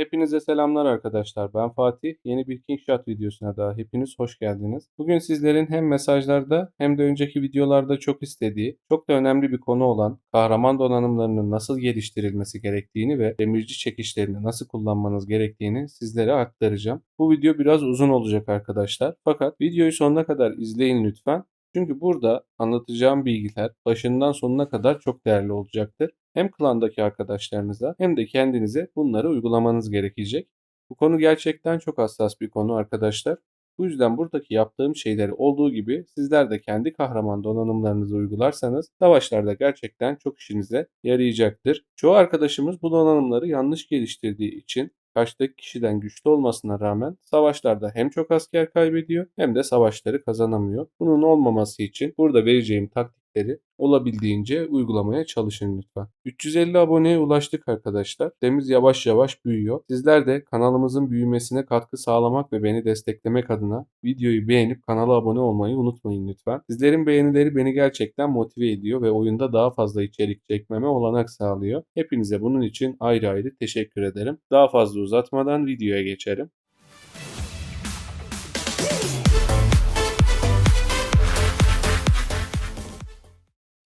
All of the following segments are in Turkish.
Hepinize selamlar arkadaşlar. Ben Fatih. Yeni bir Kingshot videosuna daha hepiniz hoş geldiniz. Bugün sizlerin hem mesajlarda hem de önceki videolarda çok istediği, çok da önemli bir konu olan kahraman donanımlarının nasıl geliştirilmesi gerektiğini ve demirci çekişlerini nasıl kullanmanız gerektiğini sizlere aktaracağım. Bu video biraz uzun olacak arkadaşlar. Fakat videoyu sonuna kadar izleyin lütfen. Çünkü burada anlatacağım bilgiler başından sonuna kadar çok değerli olacaktır. Hem klandaki arkadaşlarınıza hem de kendinize bunları uygulamanız gerekecek. Bu konu gerçekten çok hassas bir konu arkadaşlar. Bu yüzden buradaki yaptığım şeyleri olduğu gibi sizler de kendi kahraman donanımlarınızı uygularsanız savaşlarda gerçekten çok işinize yarayacaktır. Çoğu arkadaşımız bu donanımları yanlış geliştirdiği için karşıdaki kişiden güçlü olmasına rağmen savaşlarda hem çok asker kaybediyor hem de savaşları kazanamıyor. Bunun olmaması için burada vereceğim taktikleri olabildiğince uygulamaya çalışın lütfen. 350 aboneye ulaştık arkadaşlar. Temiz yavaş yavaş büyüyor. Sizler de kanalımızın büyümesine katkı sağlamak ve beni desteklemek adına videoyu beğenip kanala abone olmayı unutmayın lütfen. Sizlerin beğenileri beni gerçekten motive ediyor ve oyunda daha fazla içerik çekmeme olanak sağlıyor. Hepinize bunun için ayrı ayrı teşekkür ederim. Daha fazla uzatmadan videoya geçelim.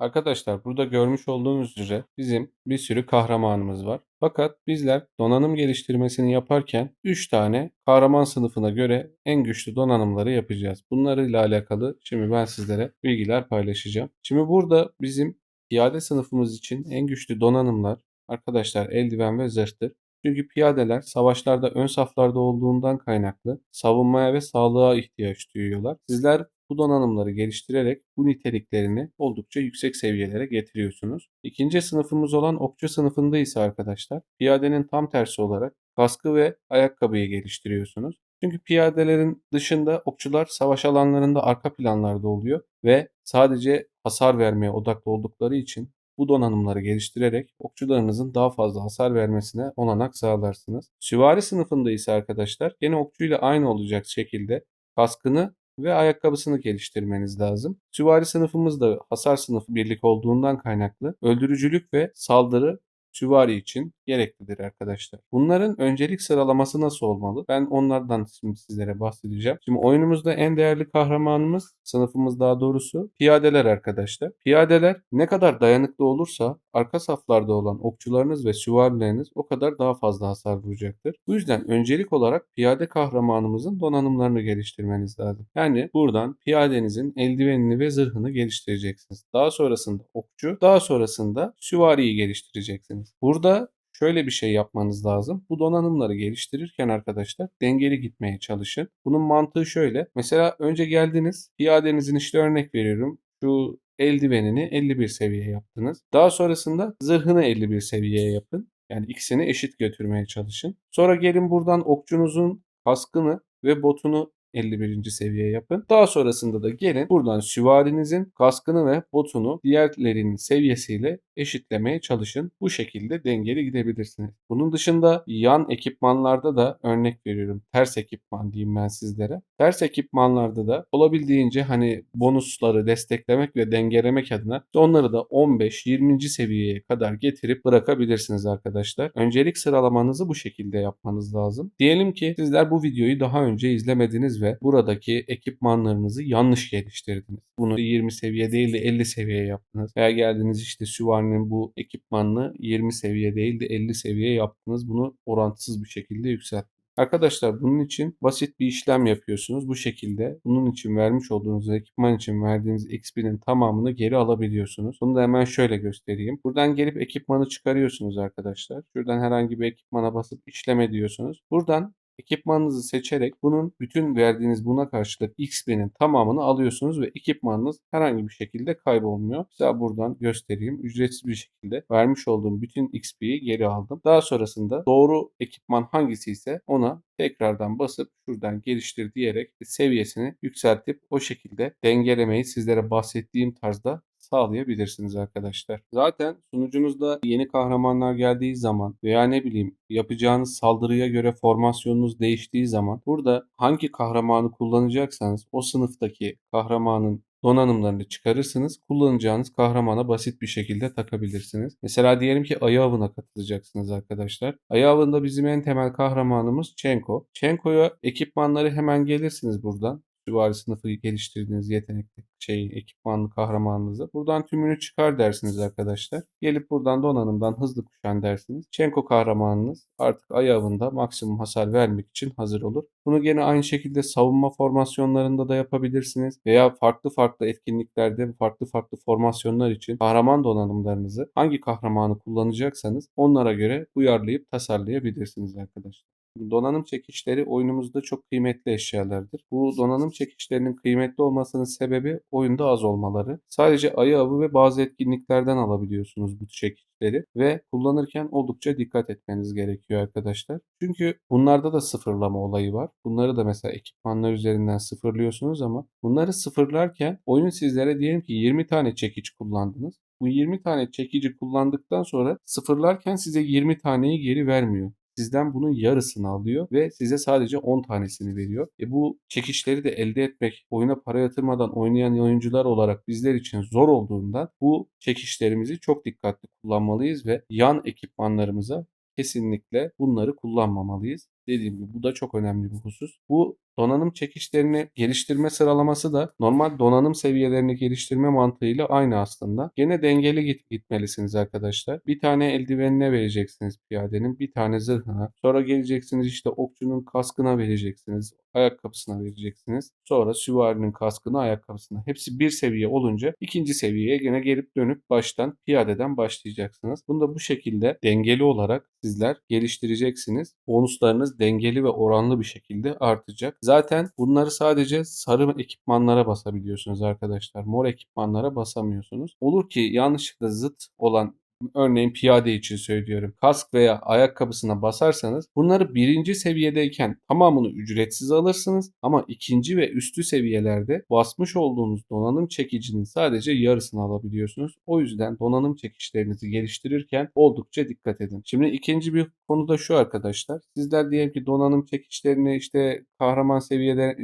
Arkadaşlar burada görmüş olduğunuz üzere bizim bir sürü kahramanımız var. Fakat bizler donanım geliştirmesini yaparken 3 tane kahraman sınıfına göre en güçlü donanımları yapacağız. Bunlarla alakalı şimdi ben sizlere bilgiler paylaşacağım. Şimdi burada bizim piyade sınıfımız için en güçlü donanımlar arkadaşlar eldiven ve zırhtır. Çünkü piyadeler savaşlarda ön saflarda olduğundan kaynaklı savunmaya ve sağlığa ihtiyaç duyuyorlar. Sizler bu donanımları geliştirerek bu niteliklerini oldukça yüksek seviyelere getiriyorsunuz. İkinci sınıfımız olan okçu sınıfında ise arkadaşlar piyadenin tam tersi olarak kaskı ve ayakkabıyı geliştiriyorsunuz. Çünkü piyadelerin dışında okçular savaş alanlarında arka planlarda oluyor ve sadece hasar vermeye odaklı oldukları için bu donanımları geliştirerek okçularınızın daha fazla hasar vermesine olanak sağlarsınız. Süvari sınıfında ise arkadaşlar gene okçuyla aynı olacak şekilde kaskını ve ayakkabısını geliştirmeniz lazım. Süvari sınıfımız da hasar sınıfı birlik olduğundan kaynaklı öldürücülük ve saldırı süvari için gereklidir arkadaşlar. Bunların öncelik sıralaması nasıl olmalı? Ben onlardan şimdi sizlere bahsedeceğim. Şimdi oyunumuzda en değerli kahramanımız, sınıfımız daha doğrusu piyadeler arkadaşlar. Piyadeler ne kadar dayanıklı olursa arka saflarda olan okçularınız ve süvarileriniz o kadar daha fazla hasar vuracaktır. Bu yüzden öncelik olarak piyade kahramanımızın donanımlarını geliştirmeniz lazım. Yani buradan piyadenizin eldivenini ve zırhını geliştireceksiniz. Daha sonrasında okçu, daha sonrasında süvariyi geliştireceksiniz. Burada şöyle bir şey yapmanız lazım. Bu donanımları geliştirirken arkadaşlar dengeli gitmeye çalışın. Bunun mantığı şöyle. Mesela önce geldiniz. Piyadenizin işte örnek veriyorum. Şu eldivenini 51 seviye yaptınız. Daha sonrasında zırhını 51 seviyeye yapın. Yani ikisini eşit götürmeye çalışın. Sonra gelin buradan okçunuzun kaskını ve botunu 51. seviye yapın. Daha sonrasında da gelin buradan süvarinizin kaskını ve botunu diğerlerinin seviyesiyle eşitlemeye çalışın. Bu şekilde dengeli gidebilirsiniz. Bunun dışında yan ekipmanlarda da örnek veriyorum. Ters ekipman diyeyim ben sizlere. Ters ekipmanlarda da olabildiğince hani bonusları desteklemek ve dengelemek adına onları da 15-20. seviyeye kadar getirip bırakabilirsiniz arkadaşlar. Öncelik sıralamanızı bu şekilde yapmanız lazım. Diyelim ki sizler bu videoyu daha önce izlemediniz buradaki ekipmanlarınızı yanlış geliştirdiniz. Bunu 20 seviye değil de 50 seviye yaptınız. Veya geldiniz işte süvarinin bu ekipmanını 20 seviye değil de 50 seviye yaptınız. Bunu orantısız bir şekilde yükselttiniz. Arkadaşlar bunun için basit bir işlem yapıyorsunuz. Bu şekilde bunun için vermiş olduğunuz ekipman için verdiğiniz XP'nin tamamını geri alabiliyorsunuz. Bunu da hemen şöyle göstereyim. Buradan gelip ekipmanı çıkarıyorsunuz arkadaşlar. Şuradan herhangi bir ekipmana basıp işleme diyorsunuz. Buradan ekipmanınızı seçerek bunun bütün verdiğiniz buna karşılık XP'nin tamamını alıyorsunuz ve ekipmanınız herhangi bir şekilde kaybolmuyor. Size buradan göstereyim. Ücretsiz bir şekilde vermiş olduğum bütün XP'yi geri aldım. Daha sonrasında doğru ekipman hangisi ise ona tekrardan basıp şuradan geliştir diyerek seviyesini yükseltip o şekilde dengelemeyi sizlere bahsettiğim tarzda sağlayabilirsiniz arkadaşlar. Zaten sunucunuzda yeni kahramanlar geldiği zaman veya ne bileyim yapacağınız saldırıya göre formasyonunuz değiştiği zaman burada hangi kahramanı kullanacaksanız o sınıftaki kahramanın donanımlarını çıkarırsınız. Kullanacağınız kahramana basit bir şekilde takabilirsiniz. Mesela diyelim ki ayı avına katılacaksınız arkadaşlar. Ayı avında bizim en temel kahramanımız Çenko. Çenko'ya ekipmanları hemen gelirsiniz buradan süvari sınıfı geliştirdiğiniz yetenekli şey ekipmanlı kahramanınızı. Buradan tümünü çıkar dersiniz arkadaşlar. Gelip buradan donanımdan hızlı kuşan dersiniz. Çenko kahramanınız artık ayağında maksimum hasar vermek için hazır olur. Bunu gene aynı şekilde savunma formasyonlarında da yapabilirsiniz. Veya farklı farklı etkinliklerde farklı farklı formasyonlar için kahraman donanımlarınızı hangi kahramanı kullanacaksanız onlara göre uyarlayıp tasarlayabilirsiniz arkadaşlar. Donanım çekiçleri oyunumuzda çok kıymetli eşyalardır. Bu donanım çekiçlerinin kıymetli olmasının sebebi oyunda az olmaları. Sadece ayı avı ve bazı etkinliklerden alabiliyorsunuz bu çekiçleri ve kullanırken oldukça dikkat etmeniz gerekiyor arkadaşlar. Çünkü bunlarda da sıfırlama olayı var. Bunları da mesela ekipmanlar üzerinden sıfırlıyorsunuz ama bunları sıfırlarken oyun sizlere diyelim ki 20 tane çekiç kullandınız. Bu 20 tane çekici kullandıktan sonra sıfırlarken size 20 taneyi geri vermiyor sizden bunun yarısını alıyor ve size sadece 10 tanesini veriyor. E bu çekişleri de elde etmek oyuna para yatırmadan oynayan oyuncular olarak bizler için zor olduğundan bu çekişlerimizi çok dikkatli kullanmalıyız ve yan ekipmanlarımıza kesinlikle bunları kullanmamalıyız. Dediğim gibi bu da çok önemli bir husus. Bu donanım çekişlerini geliştirme sıralaması da normal donanım seviyelerini geliştirme mantığıyla aynı aslında. Gene dengeli git gitmelisiniz arkadaşlar. Bir tane eldivenine vereceksiniz piyadenin, bir tane zırhına. Sonra geleceksiniz işte okçunun kaskına vereceksiniz, ayakkabısına vereceksiniz. Sonra süvarinin kaskına, ayakkabısına. Hepsi bir seviye olunca ikinci seviyeye gene gelip dönüp baştan piyadeden başlayacaksınız. Bunu da bu şekilde dengeli olarak sizler geliştireceksiniz. Bonuslarınız dengeli ve oranlı bir şekilde artacak. Zaten bunları sadece sarı ekipmanlara basabiliyorsunuz arkadaşlar. Mor ekipmanlara basamıyorsunuz. Olur ki yanlışlıkla zıt olan örneğin piyade için söylüyorum. Kask veya ayakkabısına basarsanız bunları birinci seviyedeyken tamamını ücretsiz alırsınız ama ikinci ve üstü seviyelerde basmış olduğunuz donanım çekicinin sadece yarısını alabiliyorsunuz. O yüzden donanım çekişlerinizi geliştirirken oldukça dikkat edin. Şimdi ikinci bir konu da şu arkadaşlar. Sizler diyelim ki donanım çekiçlerini işte kahraman seviyede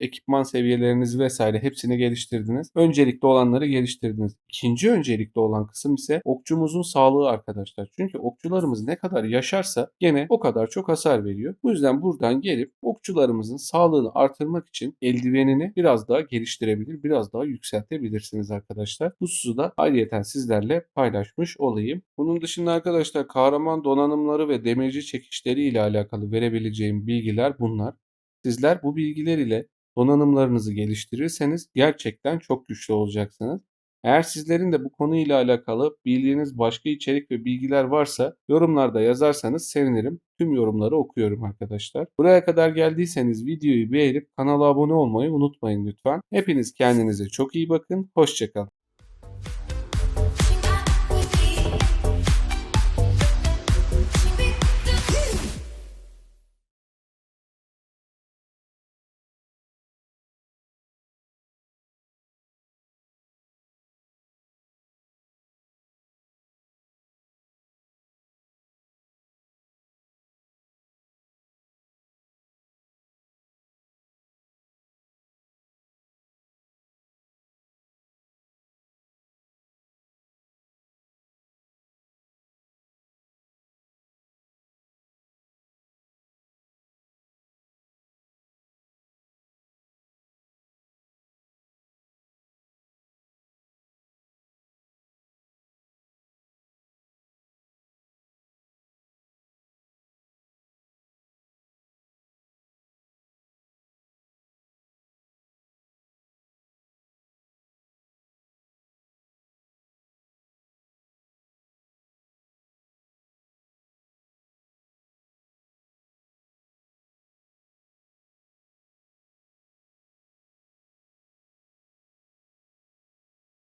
ekipman seviyelerinizi vesaire hepsini geliştirdiniz. Öncelikli olanları geliştirdiniz. İkinci öncelikli olan kısım ise okçumuzun sağlığı arkadaşlar. Çünkü okçularımız ne kadar yaşarsa gene o kadar çok hasar veriyor. Bu yüzden buradan gelip okçularımızın sağlığını artırmak için eldivenini biraz daha geliştirebilir, biraz daha yükseltebilirsiniz arkadaşlar. Bu hususu da ayrıyeten sizlerle paylaşmış olayım. Bunun dışında arkadaşlar kahraman donanımları ve demirci çekişleri ile alakalı verebileceğim bilgiler bunlar. Sizler bu bilgiler ile donanımlarınızı geliştirirseniz gerçekten çok güçlü olacaksınız. Eğer sizlerin de bu konuyla alakalı bildiğiniz başka içerik ve bilgiler varsa yorumlarda yazarsanız sevinirim. Tüm yorumları okuyorum arkadaşlar. Buraya kadar geldiyseniz videoyu beğenip kanala abone olmayı unutmayın lütfen. Hepiniz kendinize çok iyi bakın. Hoşçakalın.